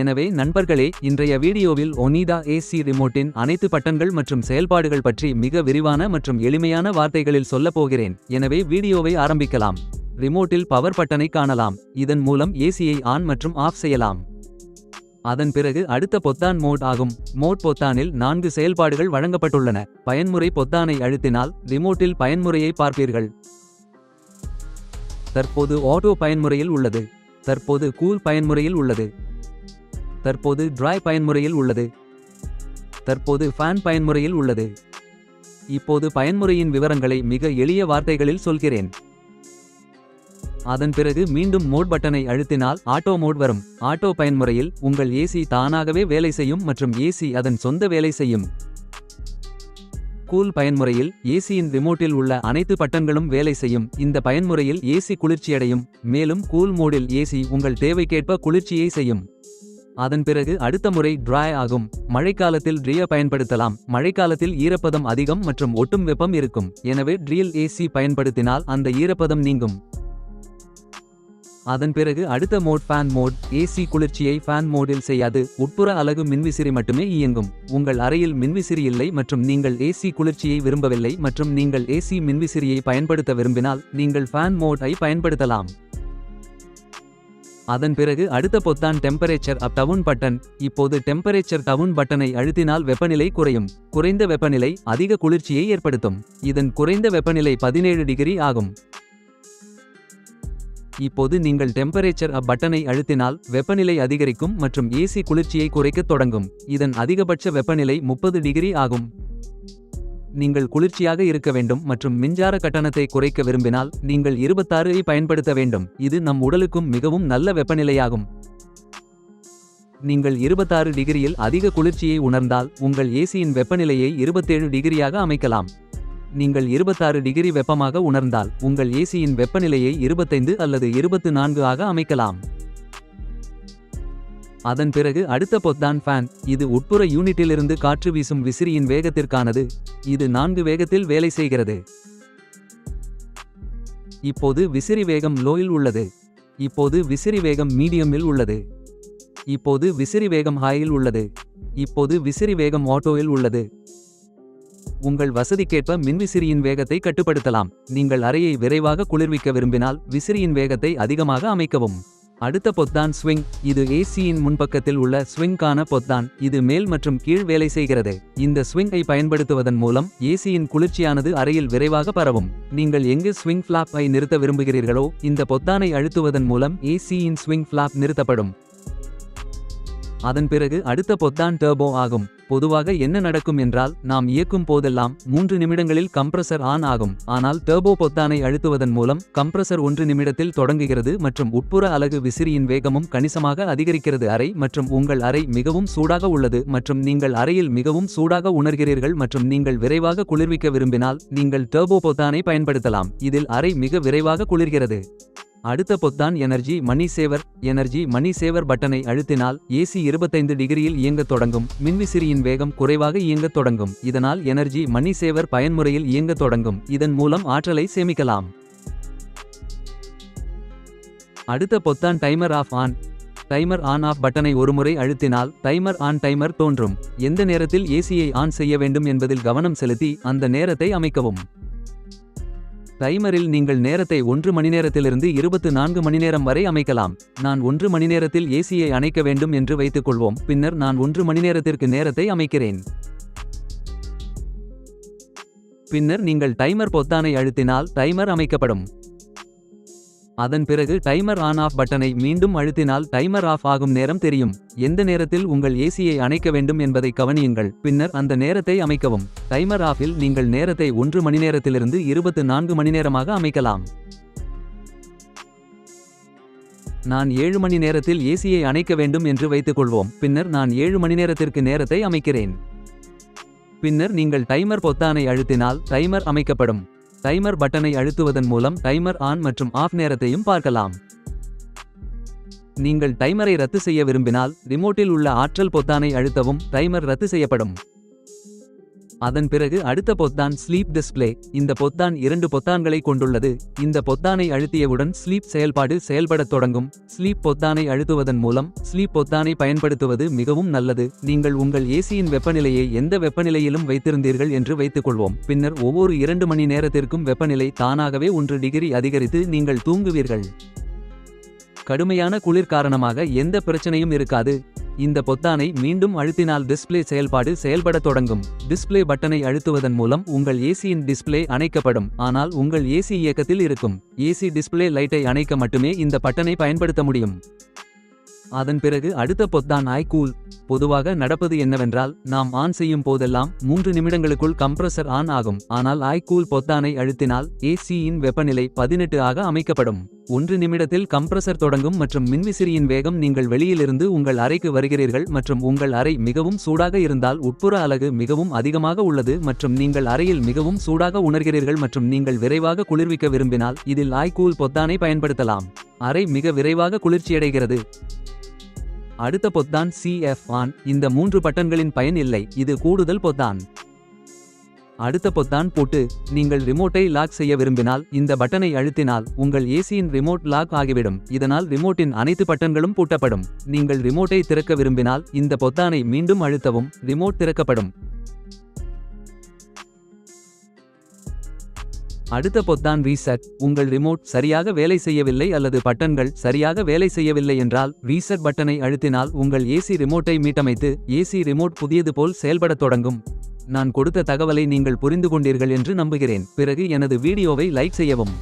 எனவே நண்பர்களே இன்றைய வீடியோவில் ஒனிதா ஏசி ரிமோட்டின் அனைத்து பட்டன்கள் மற்றும் செயல்பாடுகள் பற்றி மிக விரிவான மற்றும் எளிமையான வார்த்தைகளில் சொல்லப் போகிறேன். எனவே வீடியோவை ஆரம்பிக்கலாம். ரிமோட்டில் பவர் பட்டனை காணலாம். இதன் மூலம் ஏசியை ஆன் மற்றும் ஆஃப் செய்யலாம். அதன் பிறகு அடுத்த பொத்தான் மோட் ஆகும். மோட் பொத்தானில் நான்கு செயல்பாடுகள் வழங்கப்பட்டுள்ளன. பயன்முறை பொத்தானை அழுத்தினால் ரிமோட்டில் பயன்முறையை பார்ப்பீர்கள். தற்போது ஆட்டோ பயன்முறையில் உள்ளது. தற்போது கூல் பயன்முறையில் உள்ளது. தற்போது ட்ராய் பயன்முறையில் உள்ளது. தற்போது ஃபேன் பயன்முறையில் உள்ளது. இப்போது பயன்முறையின் விவரங்களை மிக எளிய வார்த்தைகளில் சொல்கிறேன். அதன் பிறகு மீண்டும் மோட் பட்டனை அழுத்தினால் ஆட்டோ மோட் வரும். ஆட்டோ பயன்முறையில் உங்கள் ஏசி தானாகவே வேலை செய்யும் மற்றும் ஏசி அதன் சொந்த வேலை செய்யும். கூல் பயன்முறையில் ஏசியின் ரிமோட்டில் உள்ள அனைத்து பட்டன்களும் வேலை செய்யும். இந்த பயன்முறையில் ஏசி குளிர்ச்சியடையும். மேலும் கூல் மோடில் ஏசி உங்கள் தேவைக்கேற்ப குளிர்ச்சியை செய்யும். அதன் பிறகு அடுத்த முறை ட்ரை ஆகும். மழைக்காலத்தில் ட்ரிய பயன்படுத்தலாம். மழைக்காலத்தில் ஈரப்பதம் அதிகம் மற்றும் ஒட்டும் வெப்பம் இருக்கும். எனவே ட்ரீல் ஏசி பயன்படுத்தினால் அந்த ஈரப்பதம் நீங்கும். அதன் பிறகு அடுத்த மோட் ஃபேன் மோட் ஏசி குளிர்ச்சியை ஃபேன் மோடில் செய்யாது. உட்புற அலகு மின்விசிறி மட்டுமே இயங்கும். உங்கள் அறையில் மின்விசிறி இல்லை மற்றும் நீங்கள் ஏசி குளிர்ச்சியை விரும்பவில்லை மற்றும் நீங்கள் ஏசி மின்விசிறியை பயன்படுத்த விரும்பினால் நீங்கள் ஃபேன் மோட் ஐ பயன்படுத்தலாம். அதன் பிறகு அடுத்த பொத்தான் டெம்பரேச்சர் அப் டவுன் பட்டன். இப்போது டெம்பரேச்சர் டவுன் பட்டனை அழுத்தினால் வெப்பநிலை குறையும். குறைந்த வெப்பநிலை அதிக குளிர்ச்சியை ஏற்படுத்தும். இதன் குறைந்த வெப்பநிலை பதினேழு டிகிரி ஆகும். இப்போது நீங்கள் டெம்பரேச்சர் அப் பட்டனை அழுத்தினால் வெப்பநிலை அதிகரிக்கும் மற்றும் ஏசி குளிர்ச்சியை குறைக்கத் தொடங்கும். இதன் அதிகபட்ச வெப்பநிலை முப்பது டிகிரி ஆகும். நீங்கள் குளிர்ச்சியாக இருக்க வேண்டும் மற்றும் மின்சார கட்டணத்தை குறைக்க விரும்பினால் நீங்கள் 26 ஐ பயன்படுத்த வேண்டும். இது நம் உடலுக்கும் மிகவும் நல்ல வெப்பநிலையாகும். நீங்கள் 26 டிகிரியில் அதிக குளிர்ச்சியை உணர்ந்தால் உங்கள் ஏசியின் வெப்பநிலையை 27 டிகிரியாக அமைக்கலாம். நீங்கள் 26 டிகிரி வெப்பமாக உணர்ந்தால் உங்கள் ஏசியின் வெப்பநிலையை 25 அல்லது 24 ஆக அமைக்கலாம். அதன் பிறகு அடுத்த பொத்தான் ஃபேன் இது உட்புற யூனிட்டிலிருந்து காற்று வீசும் விசிறியின் வேகத்திற்கானது. இது நான்கு வேகத்தில் வேலை செய்கிறது. இப்போது விசிறி வேகம் லோயில் உள்ளது. இப்போது விசிறி வேகம் மீடியமில் உள்ளது. இப்போது விசிறி வேகம் ஹாயில் உள்ளது. இப்போது விசிறி வேகம் ஆட்டோவில் உள்ளது. உங்கள் வசதிக்கேற்ப மின்விசிறியின் வேகத்தை கட்டுப்படுத்தலாம். நீங்கள் அறையை விரைவாக குளிர்விக்க விரும்பினால் விசிறியின் வேகத்தை அதிகமாக அமைக்கவும். அடுத்த பொத்தான் ஸ்விங். இது ஏசியின் முன்பக்கத்தில் உள்ள ஸ்விங்கான பொத்தான். இது மேல் மற்றும் கீழ் வேலை செய்கிறது. இந்த ஸ்விங்கை பயன்படுத்துவதன் மூலம் ஏசியின் குளிர்ச்சியானது அறையில் விரைவாக பரவும். நீங்கள் எங்கு ஸ்விங் ஃபிளாப் நிறுத்த விரும்புகிறீர்களோ இந்த பொத்தானை அழுத்துவதன் மூலம் ஏசியின் ஸ்விங் ஃபிளாப் நிறுத்தப்படும். அதன் பிறகு அடுத்த பொத்தான் டர்போ ஆகும். பொதுவாக என்ன நடக்கும் என்றால் நாம் இயக்கும் போதெல்லாம் மூன்று நிமிடங்களில் கம்ப்ரசர் ஆன் ஆகும். ஆனால் டர்போ பொத்தானை அழுத்துவதன் மூலம் கம்ப்ரசர் ஒன்று நிமிடத்தில் தொடங்குகிறது மற்றும் உட்புற அலகு விசிறியின் வேகமும் கணிசமாக அதிகரிக்கிறது. அறை மற்றும் உங்கள் அறை மிகவும் சூடாக உள்ளது மற்றும் நீங்கள் அறையில் மிகவும் சூடாக உணர்கிறீர்கள் மற்றும் நீங்கள் விரைவாக குளிர்விக்க விரும்பினால் நீங்கள் டர்போ பொத்தானை பயன்படுத்தலாம். இதில் அறை மிக விரைவாக குளிர்கிறது. அடுத்த பொத்தான் எனர்ஜி மணி சேவர் எனர்ஜி மணி சேவர் பட்டனை அழுத்தினால் ஏசி 25 டிகிரியில் இயங்கத் தொடங்கும். மின்விசிறியின் வேகம் குறைவாக இயங்கத் தொடங்கும். இதனால் எனர்ஜி மணி சேவர் பயன்முறையில் இயங்கத் தொடங்கும். இதன் மூலம் ஆற்றலை சேமிக்கலாம். அடுத்த பொத்தான் timer off on timer on off பட்டனை ஒருமுறை அழுத்தினால் டைமர் ஆன் டைமர் தோன்றும். எந்த நேரத்தில் ஏசியை ஆன் செய்ய வேண்டும் என்பதில் கவனம் செலுத்தி அந்த நேரத்தை அமைக்கவும். டைமரில் நீங்கள் நேரத்தை ஒன்று மணி நேரத்திலிருந்து இருபத்து நான்கு மணி நேரம் வரை அமைக்கலாம். நான் ஒன்று மணி நேரத்தில் ஏசியை அணைக்க வேண்டும் என்று வைத்துக்கொள்வோம். பின்னர் நான் ஒன்று மணி நேரத்திற்கு நேரத்தை அமைக்கிறேன். பின்னர் நீங்கள் டைமர் பொத்தானை அழுத்தினால் டைமர் அமைக்கப்படும். அதன் பிறகு டைமர் ஆன் ஆஃப் பட்டனை மீண்டும் அழுத்தினால் டைமர் ஆஃப் ஆகும் நேரம் தெரியும். எந்த நேரத்தில் உங்கள் ஏசியை அணைக்க வேண்டும் என்பதை கவனியுங்கள். பின்னர் அந்த நேரத்தை அமைக்கவும். டைமர் ஆஃபில் நீங்கள் நேரத்தை ஒன்று மணி நேரத்திலிருந்து இருபத்து நான்கு மணி நேரமாக அமைக்கலாம். நான் ஏழு மணி நேரத்தில் ஏசியை அணைக்க வேண்டும் என்று வைத்துக்கொள்வோம். பின்னர் நான் ஏழு மணி நேரத்திற்கு நேரத்தை அமைக்கிறேன். பின்னர் நீங்கள் டைமர் பொத்தானை அழுத்தினால் டைமர் அமைக்கப்படும். டைமர் பட்டனை அழுத்துவதன் மூலம் டைமர் ஆன் மற்றும் ஆஃப் நேரத்தையும் பார்க்கலாம். நீங்கள் டைமரை ரத்து செய்ய விரும்பினால் ரிமோட்டில் உள்ள ஆற்றல் பொத்தானை அழுத்தவும் டைமர் ரத்து செய்யப்படும். அதன் பிறகு அடுத்த பொத்தான் ஸ்லீப் டிஸ்ப்ளே இந்த பொத்தான் இரண்டு பொத்தான்களை கொண்டுள்ளது. இந்த பொத்தானை அழுத்தியவுடன் ஸ்லீப் செயல்பாடு செயல்படத் தொடங்கும். ஸ்லீப் பொத்தானை அழுத்துவதன் மூலம் ஸ்லீப் பொத்தானை பயன்படுத்துவது மிகவும் நல்லது. நீங்கள் உங்கள் ஏசியின் வெப்பநிலையை எந்த வெப்பநிலையிலும் வைத்திருந்தீர்கள் என்று வைத்துக்கொள்வோம். பின்னர் ஒவ்வொரு இரண்டு மணி நேரத்திற்கும் வெப்பநிலை தானாகவே ஒன்று டிகிரி அதிகரித்து நீங்கள் தூங்குவீர்கள். கடுமையான குளிர் காரணமாக எந்த பிரச்சனையும் இருக்காது. இந்த பொத்தானை மீண்டும் அழுத்தினால் டிஸ்பிளே செயல்பாடு செயல்படத் தொடங்கும். டிஸ்பிளே பட்டனை அழுத்துவதன் மூலம் உங்கள் ஏசியின் டிஸ்பிளே அணைக்கப்படும். ஆனால் உங்கள் ஏசி இயக்கத்தில் இருக்கும். ஏசி டிஸ்பிளே லைட்டை அணைக்க மட்டுமே இந்த பட்டனை பயன்படுத்த முடியும். அதன் பிறகு அடுத்த பொத்தான் ஐ கூல் பொதுவாக நடப்பது என்னவென்றால் நாம் ஆன் செய்யும் போதெல்லாம் மூன்று நிமிடங்களுக்குள் கம்ப்ரசர் ஆன் ஆகும். ஆனால் ஐ கூல் பொத்தானை அழுத்தினால் ஏசியின் வெப்பநிலை பதினெட்டு ஆக அமைக்கப்படும். ஒன்று நிமிடத்தில் கம்ப்ரசர் தொடங்கும் மற்றும் மின்விசிறியின் வேகம் நீங்கள் வெளியிலிருந்து உங்கள் அறைக்கு வருகிறீர்கள் மற்றும் உங்கள் அறை மிகவும் சூடாக இருந்தால் உட்புற அலகு மிகவும் அதிகமாக உள்ளது மற்றும் நீங்கள் அறையில் மிகவும் சூடாக உணர்கிறீர்கள் மற்றும் நீங்கள் விரைவாக குளிர்விக்க விரும்பினால் இதில் ஆய்கூல் கூல் பொத்தானை பயன்படுத்தலாம். அறை மிக விரைவாக குளிர்ச்சியடைகிறது. அடுத்த பொத்தான் சிஎஃப் ஆன். இந்த மூன்று பட்டன்களின் பயன் இல்லை. இது கூடுதல் பொத்தான். அடுத்த பொத்தான் பூட்டு நீங்கள் ரிமோட்டை லாக் செய்ய விரும்பினால் இந்த பட்டனை அழுத்தினால் உங்கள் ஏசியின் ரிமோட் லாக் ஆகிவிடும். இதனால் ரிமோட்டின் அனைத்து பட்டன்களும் பூட்டப்படும். நீங்கள் ரிமோட்டை திறக்க விரும்பினால் இந்த பொத்தானை மீண்டும் அழுத்தவும் ரிமோட் திறக்கப்படும். அடுத்த பொத்தான் ரீசெட். உங்கள் ரிமோட் சரியாக வேலை செய்யவில்லை அல்லது பட்டன்கள் சரியாக வேலை செய்யவில்லை என்றால் ரீசெட் பட்டனை அழுத்தினால் உங்கள் ஏசி ரிமோட்டை மீட்டமைத்து ஏசி ரிமோட் புதியது போல் செயல்படத் தொடங்கும். நான் கொடுத்த தகவலை நீங்கள் புரிந்து கொண்டீர்கள் என்று நம்புகிறேன். பிறகு எனது வீடியோவை லைக் செய்யவும்.